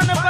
one of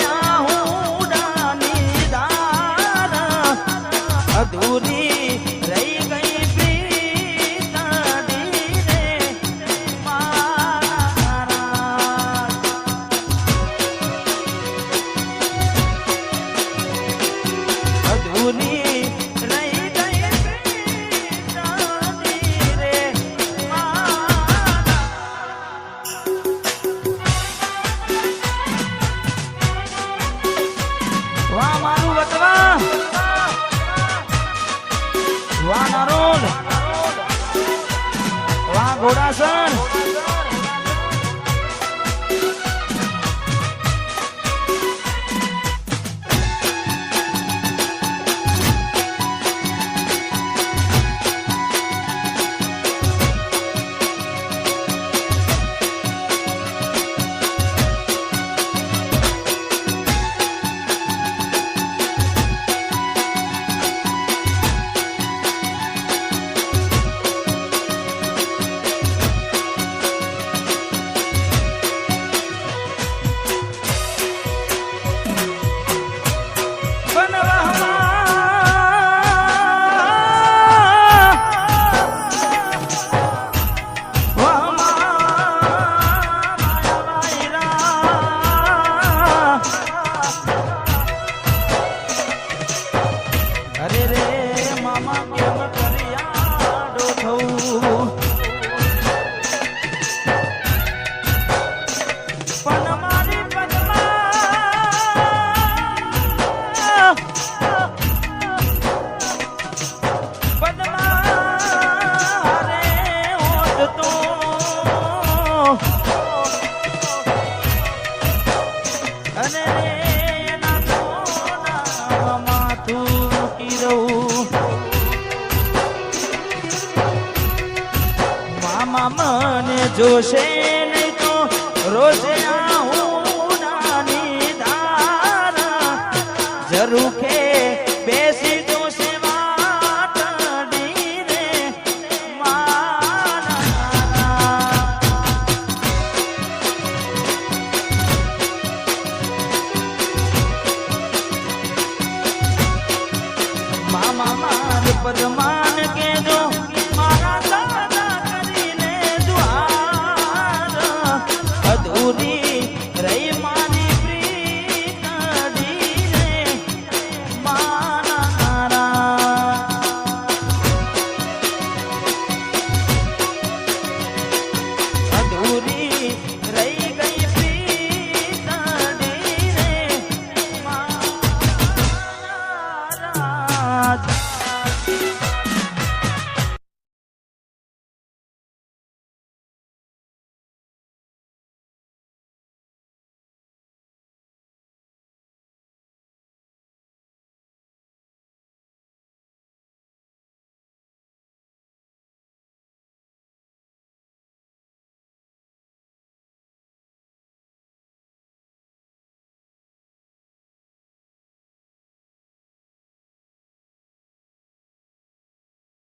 વતવા વા ઘોડાસર રે મામા જોશે નહીં તો રોજે આવું નાની ધારા જરૂર